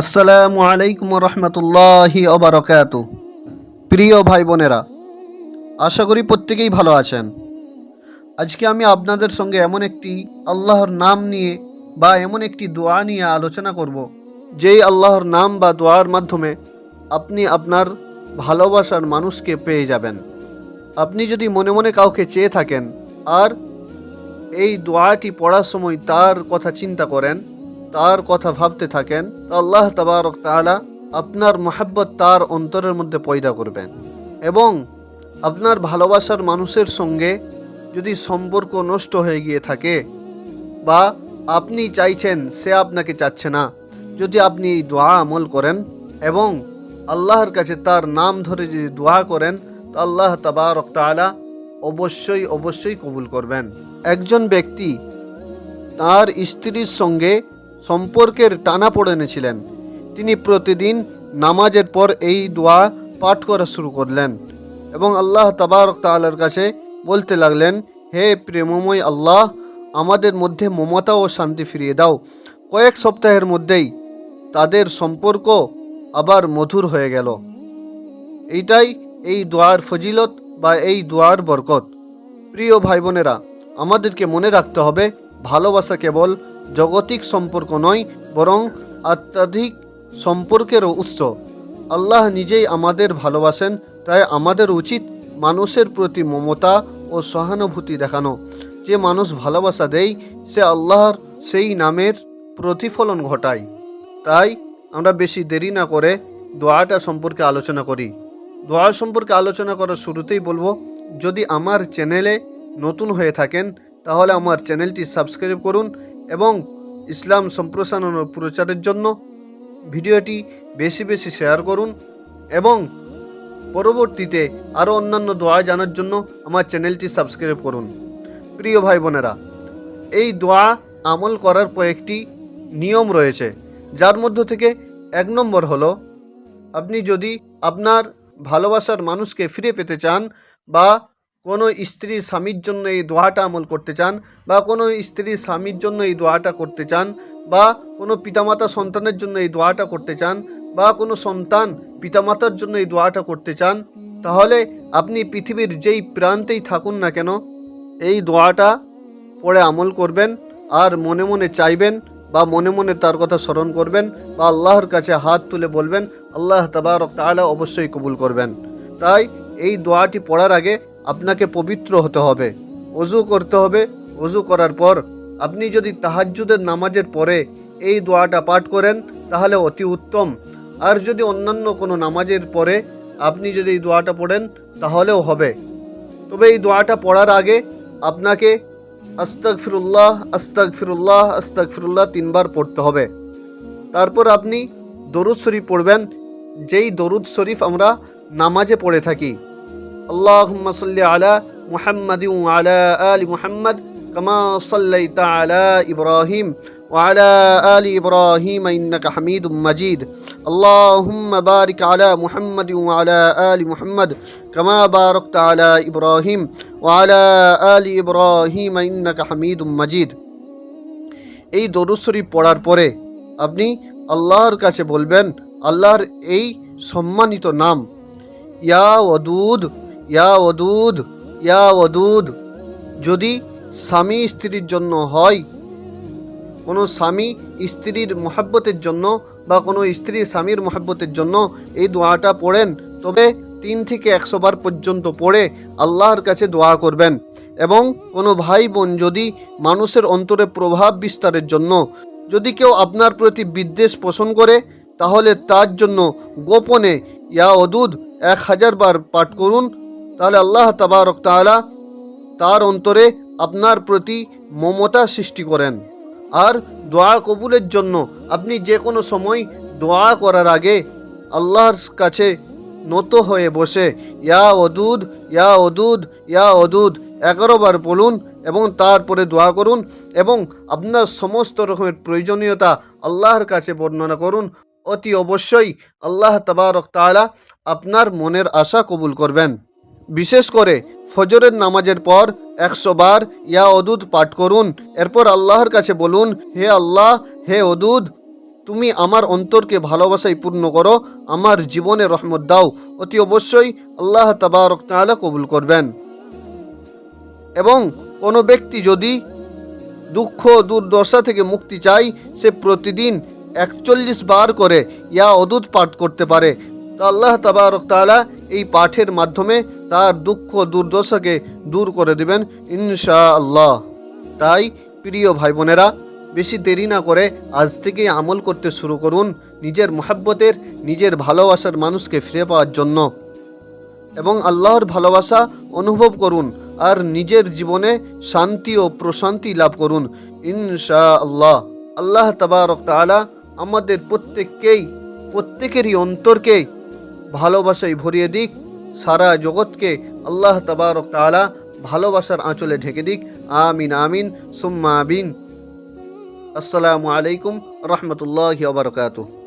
আসসালামু আলাইকুম রহমতুল্লাহি অবরকাত প্রিয় ভাই বোনেরা, আশা করি প্রত্যেকেই ভালো আছেন। আজকে আমি আপনাদের সঙ্গে এমন একটি আল্লাহর নাম নিয়ে বা এমন একটি দোয়া নিয়ে আলোচনা করব, যেই আল্লাহর নাম বা দোয়ার মাধ্যমে আপনি আপনার ভালোবাসার মানুষকে পেয়ে যাবেন। আপনি যদি মনে মনে কাউকে চেয়ে থাকেন আর এই দোয়াটি পড়ার সময় তার কথা চিন্তা করেন তার কথা ভাবতে থাকেন, তো আল্লাহ তাবারক তাআলা আপনার মোহাব্বত তার অন্তরের মধ্যে পয়দা করবেন। এবং আপনার ভালোবাসার মানুষের সঙ্গে যদি সম্পর্ক নষ্ট হয়ে গিয়ে থাকে বা আপনি চাইছেন সে আপনাকে চাচ্ছে না, যদি আপনি এই দোয়া আমল করেন এবং আল্লাহর কাছে তার নাম ধরে যদি দোয়া করেন, তো আল্লাহ তাবারক তাআলা অবশ্যই অবশ্যই কবুল করবেন। একজন ব্যক্তি তার স্ত্রীর সঙ্গে সম্পর্কের টানা পড়ে এনেছিলেন। তিনি প্রতিদিন নামাজের পর এই দোয়া পাঠ করা শুরু করলেন এবং আল্লাহ তাবারক তাআলার কাছে বলতে লাগলেন, হে প্রেমময় আল্লাহ, আমাদের মধ্যে মমতা ও শান্তি ফিরিয়ে দাও। কয়েক সপ্তাহের মধ্যেই তাদের সম্পর্ক আবার মধুর হয়ে গেল। এইটাই এই দোয়ার ফজিলত বা এই দোয়ার বরকত। প্রিয় ভাই বোনেরা আমাদেরকে মনে রাখতে হবে, ভালোবাসা কেবল জগতিক সম্পর্ক নয়, বরং আত্যাধিক সম্পর্কেরও উৎস। আল্লাহ নিজেই আমাদের ভালোবাসেন, তাই আমাদের উচিত মানুষের প্রতি মমতা ও সহানুভূতি দেখানো। যে মানুষ ভালোবাসা দেয়, সে আল্লাহর সেই নামের প্রতিফলন ঘটায়। তাই আমরা বেশি দেরি না করে দোয়াটা সম্পর্কে আলোচনা করি। দোয়া সম্পর্কে আলোচনা করার শুরুতেই বলব, যদি আমার চ্যানেলে নতুন হয়ে থাকেন, তাহলে আমার চ্যানেলটি সাবস্ক্রাইব করুন এবং ইসলাম সম্প্রসারণ ও প্রচারের জন্য ভিডিওটি বেশি বেশি শেয়ার করুন এবং পরবর্তীতে আরও অন্যান্য দোয়া জানার জন্য আমার চ্যানেলটি সাবস্ক্রাইব করুন। প্রিয় ভাই বোনেরা, এই দোয়া আমল করার কয়েকটি নিয়ম রয়েছে, যার মধ্য থেকে এক নম্বর হলো, আপনি যদি আপনার ভালোবাসার মানুষকে ফিরে পেতে চান বা কোনো স্ত্রী স্বামীর জন্য এই দোয়াটা আমল করতে চান বা কোনো স্ত্রী স্বামীর জন্য এই দোয়াটা করতে চান বা কোনো পিতামাতা সন্তানের জন্য এই দোয়াটা করতে চান বা কোনো সন্তান পিতামাতার জন্য এই দোয়াটা করতে চান, তাহলে আপনি পৃথিবীর যেই প্রান্তেই থাকুন না কেন, এই দোয়াটা পড়ে আমল করবেন আর মনে মনে চাইবেন বা মনে মনে তার কথা স্মরণ করবেন বা আল্লাহর কাছে হাত তুলে বলবেন, আল্লাহ তাবারক তাআলা অবশ্যই কবুল করবেন। তাই এই দোয়াটি পড়ার আগে আপনাকে পবিত্র হতে হবে। অজু করতে হবে। অজু করার পর আপনি যদি তাহাজ্জুদের নামাজের পরে এই দোয়াটা পাঠ করেন, তাহলে অতি উত্তম। আর যদি অন্যান্য কোনো নামাজের পরে আপনি যদি এই দোয়াটা পড়েন, তাহলেও হবে। তবে এই দোয়াটা পড়ার আগে আপনাকে আস্তাক ফিরুল্লাহ আস্তাক ফিরুল্লাহ আস্তাক ফিরুল্লাহ তিনবার পড়তে হবে। তারপর আপনি দরুদ শরীফ পড়বেন। যেই দরুদ শরীফ আমরা নামাজে পড়ে থাকি আল্লাহুম্মা সাল্লি আলা মুহাম্মাদ আলা আলি মুহাম্মদ কামা সাল্লাইতা আলা ইব্রাহিম وعلى آل إبراهيم إنك حميد مجيد اللهم بارك على محمد وعلى آل محمد كما باركت على إبراهيم وعلى آل إبراهيم إنك حميد مجيد এই দরুদ শরীফ পড়ার পরে আপনি আল্লাহর কাছে বলবেন আল্লাহর এই সম্মানিত নাম ইয়া ওদুদ ইয়া ওদুদ ইয়া ওদুদ, যদি স্বামী স্ত্রীর জন্য হয়, কোনো স্বামী স্ত্রীর মহাব্বতের জন্য বা কোনো স্ত্রী স্বামীর মহাব্বতের জন্য এই দোয়াটা পড়েন, তবে তিন থেকে একশো বার পর্যন্ত পড়ে আল্লাহর কাছে দোয়া করবেন। এবং কোনো ভাই বোন যদি মানুষের অন্তরে প্রভাব বিস্তারের জন্য যদি কেউ আপনার প্রতি বিদ্বেষ পোষণ করে, তাহলে তার জন্য গোপনে ইয়া অদুদ এক হাজার বার পাঠ করুন তাহলে আল্লাহ তাবারক তাআলা তার অন্তরে আপনার প্রতি মমতা সৃষ্টি করেন। আর দোয়া কবুলের জন্য আপনি যে কোনো সময় দোয়া করার আগে আল্লাহর কাছে নত হয়ে বসে, ইয়া অদুদ ইয়া অদুদ ইয়া অদুদ এগারো বার বলুন এবং তারপরে দোয়া করুন এবং আপনার সমস্ত রকমের প্রয়োজনীয়তা আল্লাহর কাছে বর্ণনা করুন। অতি অবশ্যই আল্লাহ তাবারক তাআলা আপনার মনের আশা কবুল করবেন। বিশেষ করে ফজরের নামাজের পর একশো বার ইয়া অদুদ পাঠ করুন। এরপর আল্লাহর কাছে বলুন, হে আল্লাহ, হে অদুদ তুমি আমার অন্তরকে ভালোবাসায় পূর্ণ করো, আমার জীবনে রহমত দাও। অতি অবশ্যই আল্লাহ তাবারক তাআলা কবুল করবেন। এবং কোনো ব্যক্তি যদি দুঃখ, দুর্দশা থেকে মুক্তি চায়, সে প্রতিদিন একচল্লিশ বার করে ইয়া অদূত পাঠ করতে পারে। তো আল্লাহ তাবারক তাআলা এই পাঠের মাধ্যমে তার দুঃখ দুর্দশাকে দূর করে দেবেন ইনশা আল্লাহ তাই প্রিয় ভাই বোনেরা বেশি দেরি না করে আজ থেকেই আমল করতে শুরু করুন নিজের মহাব্বতের, নিজের ভালোবাসার মানুষকে ফিরে পাওয়ার জন্য। এবং আল্লাহর ভালোবাসা অনুভব করুন আর নিজের জীবনে শান্তি ও প্রশান্তি লাভ করুন ইনশা আল্লাহ আল্লাহ তাবারক তাআলা আমাদের প্রত্যেককেই, প্রত্যেকেরই অন্তরকে ভালোবাসায় ভরিয়ে দিক, সারা জগৎকে আল্লাহ তবারক তালা ভালোবাসার আঁচলে ঢেকে দিক, আমিন আমিন, সুম্মা আমিন। আসসালামু আলাইকুম রহমতুল্লাহ বারকাতুহ।